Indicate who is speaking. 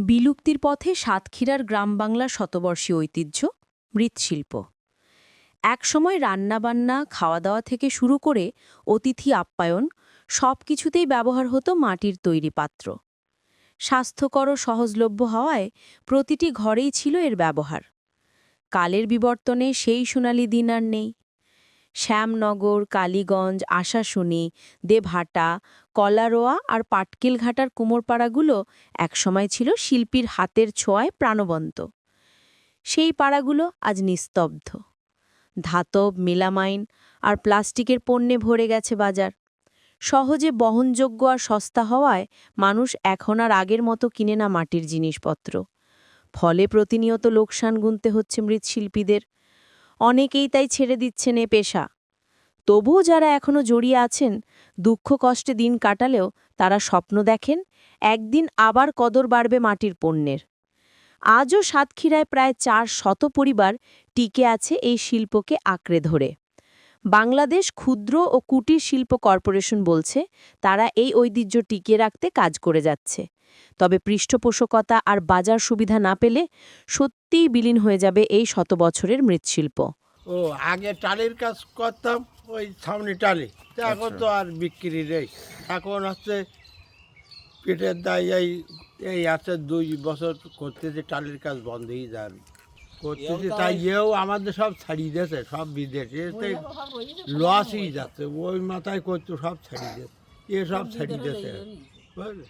Speaker 1: বিলুপ্তির পথে সাতক্ষীরার গ্রাম বাংলার শতবর্ষী ঐতিহ্য, মৃৎশিল্প। একসময় রান্নাবান্না খাওয়া দাওয়া থেকে শুরু করে অতিথি আপ্যায়ন সব কিছুতেই ব্যবহার হতো মাটির তৈরি পাত্র। স্বাস্থ্যকর ও সহজলভ্য হওয়ায় প্রতিটি ঘরেই ছিল এর ব্যবহার। কালের বিবর্তনে সেই সোনালি দিন আর নেই। শ্যামনগর, কালীগঞ্জ, আশাশুনি, দেবহাটা, কলারোয়া আর পাটকেলঘাটার কুমোরপাড়াগুলো একসময় ছিল শিল্পীর হাতের ছোঁয়ায় প্রাণবন্ত। সেই পাড়াগুলো আজ নিস্তব্ধ। ধাতব, মেলামাইন আর প্লাস্টিকের পণ্যে ভরে গেছে বাজার। সহজে বহনযোগ্য আর সস্তা হওয়ায় মানুষ এখন আর আগের মতো কিনে না মাটির জিনিসপত্র। ফলে প্রতিনিয়ত লোকসান গুনতে হচ্ছে মৃৎশিল্পীদের। অনেকেই তাই ছেড়ে দিচ্ছেন এ পেশা। তবুও যারা এখনও জড়িয়ে আছেন, দুঃখ কষ্টে দিন কাটালেও তারা স্বপ্ন দেখেন, একদিন আবার কদর বাড়বে মাটির পণ্যের। আজও সাতক্ষীরায় প্রায় চার শত পরিবার টিকে আছে এই শিল্পকে আঁকড়ে ধরে। বাংলাদেশ ক্ষুদ্র ও কুটির শিল্প কর্পোরেশন বলছে তারা এই ঐতিহ্য টিকিয়ে রাখতে কাজ করে যাচ্ছে। তবে পৃষ্ঠপোষকতা আর বাজার সুবিধা না পেলে সত্যিই বিলীন হয়ে যাবে এই শত বছরের মৃৎশিল্প।
Speaker 2: ও আগে টালির কাজ করতাম ওই সামনে টালি। এখন তো আর বিক্রি নেই। এখন হচ্ছে পেটের দায় এই আছে দুই বছর করতেছে টালির কাজ বন্ধই যান করতেছে তাই এও আমাদের সব ছাড়িয়ে দিয়েছে সব বিদেশে লসই যাচ্ছে ওই মাথায় করতো সব ছাড়িয়ে দিয়েছে এ সব ছাড়িয়ে দিয়েছে। বুঝলে?